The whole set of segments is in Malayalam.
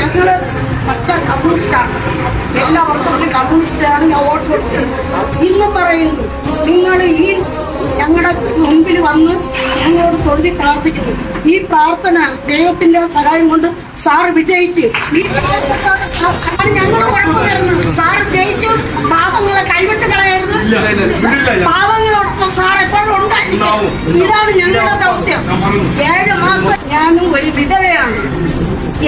ഞങ്ങൾ പച്ച കമ്മ്യൂണിസ്റ്റാണ്. എല്ലാ വർഷത്തിലും കമ്മ്യൂണിസ്റ്റാണ് ഞാൻ വോട്ട് കൊടുത്തത്. ഇന്ന് പറയുന്നു നിങ്ങൾ ഈ ഞങ്ങളുടെ മുൻപിൽ വന്ന് ഞങ്ങളോട് തൊഴുതി പ്രാർത്ഥിക്കുന്നു. ഈ പ്രാർത്ഥന ദൈവത്തിന്റെ സഹായം കൊണ്ട് സാർ വിജയിക്കും ഈ പ്രാർത്ഥന ഞങ്ങൾ കുഴപ്പം വരുന്നത് സാർ ജയിച്ചു. പാപങ്ങളെ കൈവിട്ട് കളയരുത്. പാവങ്ങളോടൊപ്പം സാർ എപ്പോഴും ഉണ്ടായിരിക്കും ഇതാണ് ഞങ്ങളുടെ ദൗത്യം. ഏഴ് മാസം ഞാനും ഒരു വിധവയാണ്.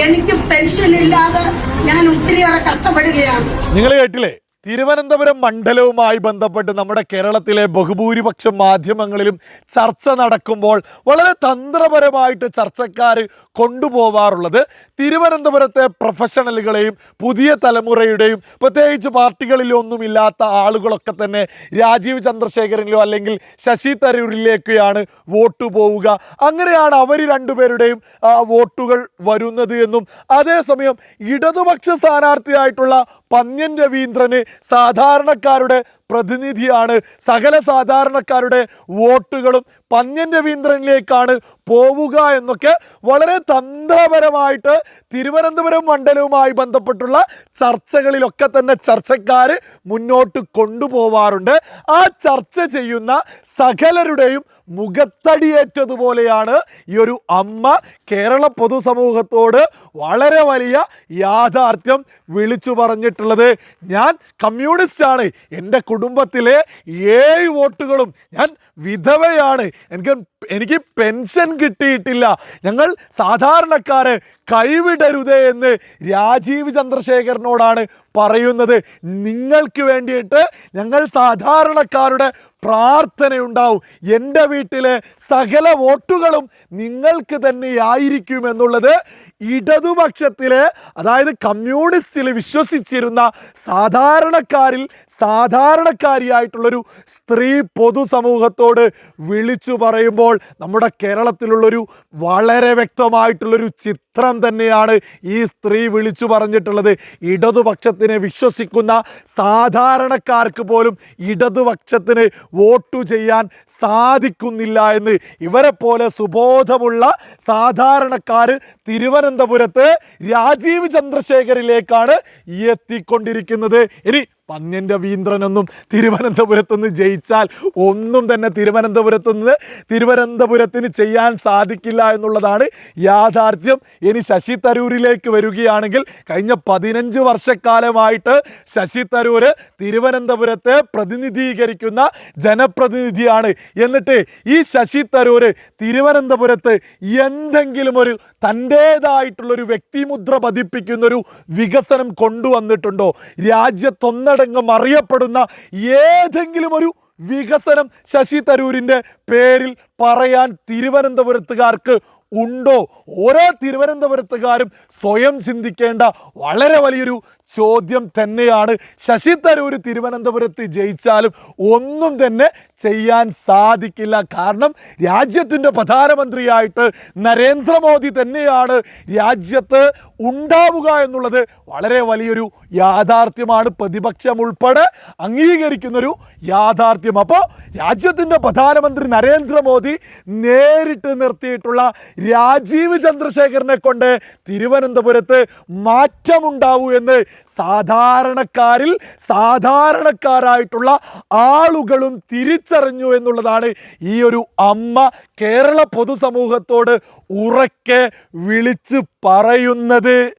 എനിക്ക് പെൻഷൻ ഇല്ലാതെ ഞാൻ ഒത്തിരിയേറെ കഷ്ടപ്പെടുകയാണ്. നിങ്ങൾ കേട്ടില്ലേ? തിരുവനന്തപുരം മണ്ഡലവുമായി ബന്ധപ്പെട്ട് നമ്മുടെ കേരളത്തിലെ ബഹുഭൂരിപക്ഷം മാധ്യമങ്ങളിലും ചർച്ച നടക്കുമ്പോൾ വളരെ തന്ത്രപരമായിട്ട് ചർച്ചക്കാർ കൊണ്ടുപോവാറുള്ളത് തിരുവനന്തപുരത്തെ പ്രൊഫഷണലുകളെയും പുതിയ തലമുറയുടെയും പ്രത്യേകിച്ച് പാർട്ടികളിലൊന്നുമില്ലാത്ത ആളുകളൊക്കെ തന്നെ രാജീവ് ചന്ദ്രശേഖരനിലോ അല്ലെങ്കിൽ ശശി തരൂരിലേക്കാണ് വോട്ട് പോവുക. അങ്ങനെയാണ് അവർ രണ്ടുപേരുടെയും വോട്ടുകൾ വരുന്നത് എന്നും അതേസമയം ഇടതുപക്ഷ സ്ഥാനാർത്ഥിയായിട്ടുള്ള പന്ന്യൻ രവീന്ദ്രന് സാധാരണക്കാരുടെ പ്രതിനിധിയാണ്. സകല സാധാരണക്കാരുടെ വോട്ടുകളും പന്ന്യൻ രവീന്ദ്രനിലേക്കാണ് പോവുക എന്നൊക്കെ വളരെ തന്ത്രപരമായിട്ട് തിരുവനന്തപുരം മണ്ഡലവുമായി ബന്ധപ്പെട്ടുള്ള ചർച്ചകളിലൊക്കെ തന്നെ ചർച്ചക്കാർ മുന്നോട്ട് കൊണ്ടുപോവാറുണ്ട്. ആ ചർച്ച ചെയ്യുന്ന സകലരുടെയും മുഖത്തടിയേറ്റതുപോലെയാണ് ഈ ഒരു അമ്മ കേരള പൊതുസമൂഹത്തോട് വളരെ വലിയ യാഥാർത്ഥ്യം വിളിച്ചു പറഞ്ഞിട്ടുള്ളത്. ഞാൻ കമ്മ്യൂണിസ്റ്റാണ്. എന്റെ കുടുംബത്തിലെ ഏഴ് വോട്ടുകളും ഞാൻ വിധവയാണ്. എനിക്ക് എനിക്ക് പെൻഷൻ കിട്ടിയിട്ടില്ല. ഞങ്ങൾ സാധാരണക്കാരെ കൈവിടരുതേ എന്ന് രാജീവ് ചന്ദ്രശേഖരനോടാണ് പറയുന്നത്. നിങ്ങൾക്ക് വേണ്ടിയിട്ട് ഞങ്ങൾ സാധാരണക്കാരുടെ പ്രാർത്ഥനയുണ്ടാവും. എന്റെ വീട്ടിലെ സകല വോട്ടുകളും നിങ്ങൾക്ക് തന്നെയായിരിക്കും എന്നുള്ളത് ഇടതുപക്ഷത്തിലെ അതായത് കമ്മ്യൂണിസ്റ്റിൽ വിശ്വസിച്ചിരുന്ന സാധാരണക്കാരിൽ സാധാരണക്കാരിയായിട്ടുള്ളൊരു സ്ത്രീ പൊതുസമൂഹത്തോട് വിളിച്ചു പറയുമ്പോൾ നമ്മുടെ കേരളത്തിലുള്ളൊരു വളരെ വ്യക്തമായിട്ടുള്ളൊരു ചിത്രം തന്നെയാണ് ഈ സ്ത്രീ വിളിച്ചു പറഞ്ഞിട്ടുള്ളത്. ഇടതുപക്ഷത്തിനെ വിശ്വസിക്കുന്ന സാധാരണക്കാർക്ക് പോലും ഇടതുപക്ഷത്തിന് വോട്ടു ചെയ്യാൻ സാധിക്കുന്നില്ല എന്ന് ഇവരെ പോലെ സുബോധമുള്ള സാധാരണക്കാർ തിരുവനന്തപുരത്ത് രാജീവ് ചന്ദ്രശേഖരിലേക്കാണ് എത്തിക്കൊണ്ടിരിക്കുന്നത്. ഇനി പന്ന്യൻ രവീന്ദ്രനൊന്നും തിരുവനന്തപുരത്ത് നിന്ന് ജയിച്ചാൽ ഒന്നും തന്നെ തിരുവനന്തപുരത്ത് നിന്ന് തിരുവനന്തപുരത്തിന് ചെയ്യാൻ സാധിക്കില്ല എന്നുള്ളതാണ് യാഥാർത്ഥ്യം. ഇനി ശശി തരൂരിലേക്ക് വരികയാണെങ്കിൽ കഴിഞ്ഞ പതിനഞ്ച് വർഷക്കാലമായിട്ട് ശശി തരൂര് തിരുവനന്തപുരത്തെ പ്രതിനിധീകരിക്കുന്ന ജനപ്രതിനിധിയാണ്. എന്നിട്ട് ഈ ശശി തരൂര് തിരുവനന്തപുരത്ത് എന്തെങ്കിലും ഒരു തന്റേതായിട്ടുള്ളൊരു വ്യക്തിമുദ്ര പതിപ്പിക്കുന്നൊരു വികസനം കൊണ്ടുവന്നിട്ടുണ്ടോ? രാജ്യത്തൊന്നടങ്കം അറിയപ്പെടുന്ന ഏതെങ്കിലും ഒരു വികസനം ശശി തരൂരിന്റെ പേരിൽ പറയാൻ തിരുവനന്തപുരത്തുകാർക്ക് ഉണ്ടോ? ഓരോ തിരുവനന്തപുരത്തുകാരും സ്വയം ചിന്തിക്കേണ്ട വളരെ വലിയൊരു ചോദ്യം തന്നെയാണ്. ശശി തരൂർ തിരുവനന്തപുരത്ത് ജയിച്ചാലും ഒന്നും തന്നെ ചെയ്യാൻ സാധിക്കില്ല. കാരണം രാജ്യത്തിന്റെ പ്രധാനമന്ത്രിയായിട്ട് നരേന്ദ്രമോദി തന്നെയാണ് രാജ്യത്ത് ഉണ്ടാവുക എന്നുള്ളത് വളരെ വലിയൊരു യാഥാർത്ഥ്യമാണ്. പ്രതിപക്ഷം ഉൾപ്പെടെ അംഗീകരിക്കുന്നൊരു യാഥാർത്ഥ്യം. അപ്പോൾ രാജ്യത്തിന്റെ പ്രധാനമന്ത്രി നരേന്ദ്രമോദി നേരിട്ട് നിർത്തിയിട്ടുള്ള രാജീവ് ചന്ദ്രശേഖരനെ കൊണ്ട് തിരുവനന്തപുരത്ത് മാറ്റമുണ്ടാവൂ എന്ന് സാധാരണക്കാരിൽ സാധാരണക്കാരായിട്ടുള്ള ആളുകളും തിരിച്ചറിഞ്ഞു എന്നുള്ളതാണ് ഈ ഒരു അമ്മ കേരള പൊതുസമൂഹത്തോട് ഉറക്കെ വിളിച്ച് പറയുന്നത്.